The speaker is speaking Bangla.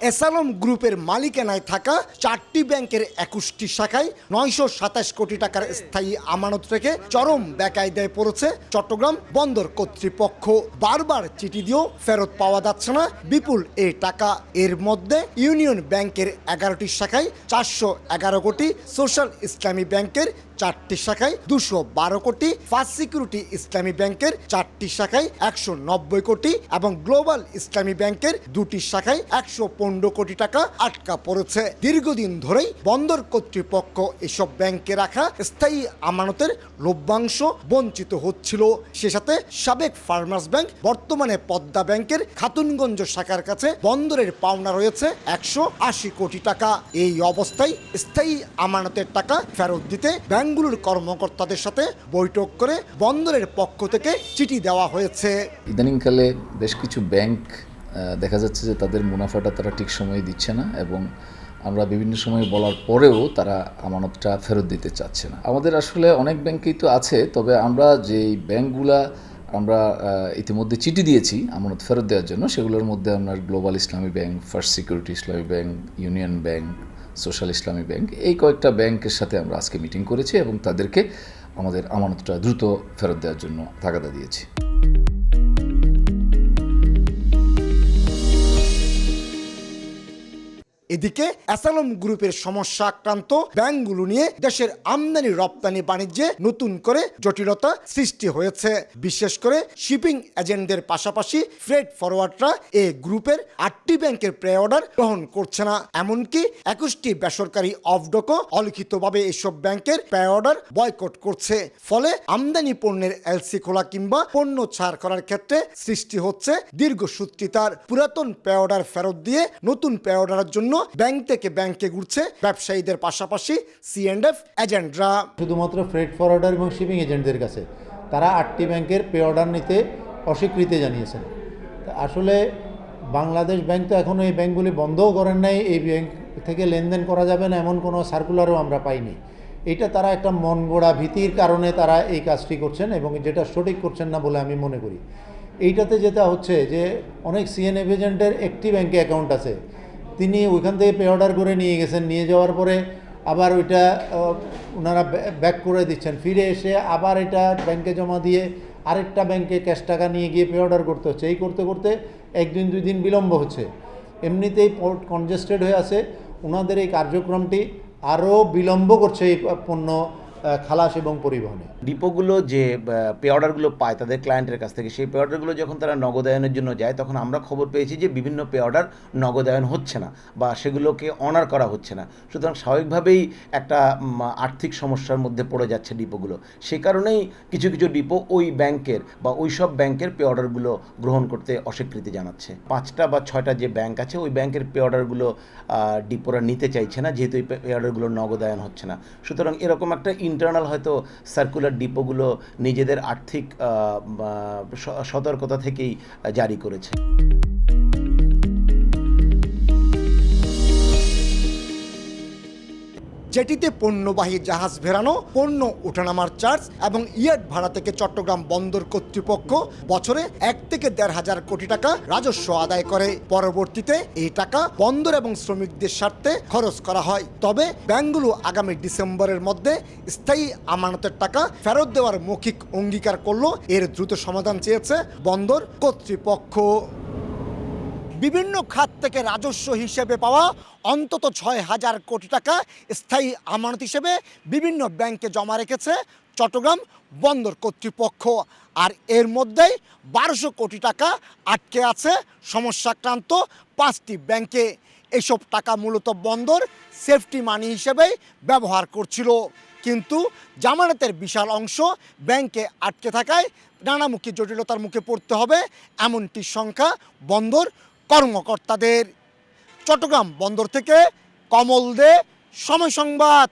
এসালম গ্রুপের মালিকানায় থাকা চারটি ব্যাংকের একুশটি শাখায় নয়শো সাতাশ কোটি টাকার স্থায়ী আমানত রেখে চরম বেকায়দায় পড়েছে চট্টগ্রাম বন্দর কর্তৃপক্ষ। বারবার চিঠি দিয়েও ফেরত পাওয়া যাচ্ছে না। বিপুল এ টাকা। এর মধ্যে ইউনিয়ন ব্যাংকের এগারোটি শাখায় চারশো এগারো কোটি সোশ্যাল ইসলামী ব্যাংকের চারটি শাখায় দুশো বারো কোটি ফার্স্ট সিকিউরিটি ইসলামী ব্যাংকের চারটি শাখায় একশো নব্বই কোটি এবং গ্লোবাল ইসলামী ব্যাংকের দুটি শাখায় একশো পনেরো কোটি টাকা আটকা পড়েছে। দীর্ঘদিন ধরেই বন্দর কর্তৃপক্ষ এসব ব্যাংকে রাখা স্থায়ী আমানতের লভ্যাংশ বঞ্চিত হচ্ছিল। সে সাথে সাবেক ফার্মার্স ব্যাংক, বর্তমানে পদ্মা ব্যাংকের খাতুনগঞ্জ শাখার কাছে বন্দরের পাওনা রয়েছে একশো আশি কোটি টাকা। এই অবস্থায় স্থায়ী আমানতের টাকা ফেরত দিতে ব্যাংকগুলোর কর্মকর্তাদের সাথে বৈঠক করে বন্দরের পক্ষ থেকে চিঠি দেওয়া হয়েছে। ইদানিংকালে বেশ কিছু ব্যাংক দেখা যাচ্ছে যে তাদের মুনাফাটা তারা ঠিক সময়ে দিচ্ছে না এবং আমরা বিভিন্ন সময় বলার পরেও তারা আমানতটা ফেরত দিতে চাচ্ছে না। আমাদের আসলে অনেক ব্যাংকেই তো আছে, তবে আমরা যেই ব্যাংকগুলা আমরা ইতিমধ্যে চিঠি দিয়েছি আমানত ফেরত দেওয়ার জন্য, সেগুলোর মধ্যে আপনার global Islami bank first security Islami bank union bank social Islami bank. এই কয়েকটা ব্যাংকের সাথে আমরা আজকে মিটিং করেছি এবং তাদেরকে আমাদের আমানতটা দ্রুত ফেরত দেওয়ার জন্য তাগাদা দিয়েছি। এদিকে অ্যাসালম গ্রুপের সমস্যা আক্রান্ত ব্যাংকগুলো নিয়ে দেশের আমদানি রপ্তানি বাণিজ্যে নতুন করে জটিলতা সৃষ্টি হয়েছে। বিশেষ করে শিপিং এজেন্টদের পাশাপাশি ফ্রেড ফরওয়ার্ডরা এ গ্রুপের আটটি ব্যাংকের প্রে অর্ডার গ্রহণ করছে না। এমনকি একুশটি বেসরকারি অফডকও অলিখিতভাবে এসব ব্যাংকের প্রে অর্ডার বয়কট করছে। ফলে আমদানি পণ্যের এলসি খোলা কিংবা পণ্য ছাড় করার ক্ষেত্রে সৃষ্টি হচ্ছে দীর্ঘসূত্রিতার। পুরাতন পে অর্ডার ফেরত দিয়ে নতুন পে অর্ডারের জন্য ব্যাংক থেকে ব্যাংকে ঘুরছে ব্যবসায়ীদের পাশাপাশি সি এন্ড এফ এজেন্টরা। শুধুমাত্র ফ্রেড ফরওয়ার্ডার এবং শিপিং এজেন্টদের কাছে। তারা আটটি ব্যাংকের পে অর্ডার নিতে অস্বীকৃতি জানিয়েছেন। আসলে বাংলাদেশ ব্যাংক তো এখনও এই ব্যাংকগুলি বন্ধও করেন নাই, এই ব্যাংক থেকে লেনদেন করা যাবে না এমন কোনো সার্কুলারও আমরা পাইনি। এটা তারা একটা মন গড়া ভীতির কারণে তারা এই কাজটি করছেন এবং যেটা সঠিক করছেন না বলে আমি মনে করি। এইটাতে যেটা হচ্ছে যে অনেক সিএনএফ এজেন্টের একটি ব্যাংকে অ্যাকাউন্ট আছে। তিনি ওইখান থেকে পে অর্ডার করে নিয়ে গেছেন। নিয়ে যাওয়ার পরে আবার ওইটা ওনারা ব্যাক করে দিচ্ছেন। ফিরে এসে আবার এটা ব্যাংকে জমা দিয়ে আরেকটা ব্যাংকে ক্যাশ টাকা নিয়ে গিয়ে পে অর্ডার করতে হচ্ছে। এই করতে করতে একদিন, দুই দিন বিলম্ব হচ্ছে। এমনিতেই পোর্ট কনজেস্টেড হয়ে আছে। ওনাদের এই কার্যক্রমটি আরও বিলম্ব করছে এই পণ্য খালাস এবং পরিবহনে। ডিপোগুলো যে পে অর্ডারগুলো পায় তাদের ক্লায়েন্টের কাছ থেকে, সেই পে অর্ডারগুলো যখন তারা নগদায়নের জন্য যায়, তখন আমরা খবর পেয়েছি যে বিভিন্ন পে অর্ডার নগদায়ন হচ্ছে না বা সেগুলোকে অনার করা হচ্ছে না। সুতরাং স্বাভাবিকভাবেই একটা আর্থিক সমস্যার মধ্যে পড়ে যাচ্ছে ডিপোগুলো। সেই কারণেই কিছু কিছু ডিপো ওই ব্যাংকের বা ওই সব ব্যাংকের পে অর্ডারগুলো গ্রহণ করতে অস্বীকৃতি জানাচ্ছে। পাঁচটা বা ছয়টা যে ব্যাংক আছে, ওই ব্যাংকের পে অর্ডারগুলো ডিপোরা নিতে চাইছে না, যেহেতু এই পে অর্ডারগুলো নগদায়ন হচ্ছে না। সুতরাং এরকম একটা ইন্টারনাল হয়তো সার্কুলার ডিপোগুলো নিজেদের আর্থিক সতর্কতা থেকেই জারি করেছে। যেটিতে পণ্যবাহী জাহাজ ভেড়ানো পণ্য ওঠানামার চার্জ এবং ইয়ার্ড ভাড়া থেকে চট্টগ্রাম বন্দর কর্তৃপক্ষ বছরে এক থেকে দেড় হাজার কোটি টাকা রাজস্ব আদায় করে। পরবর্তীতে এই টাকা বন্দর এবং শ্রমিকদের স্বার্থে খরচ করা হয়। তবে ব্যাংকগুলো আগামী ডিসেম্বরের মধ্যে স্থায়ী আমানতের টাকা ফেরত দেওয়ার মৌখিক অঙ্গীকার করল। এর দ্রুত সমাধান চেয়েছে বন্দর কর্তৃপক্ষ। বিভিন্ন খাত থেকে রাজস্ব হিসেবে পাওয়া অন্তত ছয় হাজার কোটি টাকা স্থায়ী আমানত হিসেবে বিভিন্ন ব্যাংকে জমা রেখেছে চট্টগ্রাম বন্দর কর্তৃপক্ষ। আর এর মধ্যেই বারোশো কোটি টাকা আটকে আছে সমস্যাক্রান্ত পাঁচটি ব্যাংকে। এসব টাকা মূলত বন্দর সেফটি মানি হিসেবেই ব্যবহার করছিল। কিন্তু জামানতের বিশাল অংশ ব্যাংকে আটকে থাকায় নানামুখী জটিলতার মুখে পড়তে হবে এমনটি সংখ্যা বন্দর কর্মকর্তাদের। চট্টগ্রাম বন্দর থেকে কমল দে সময় সংবাদ।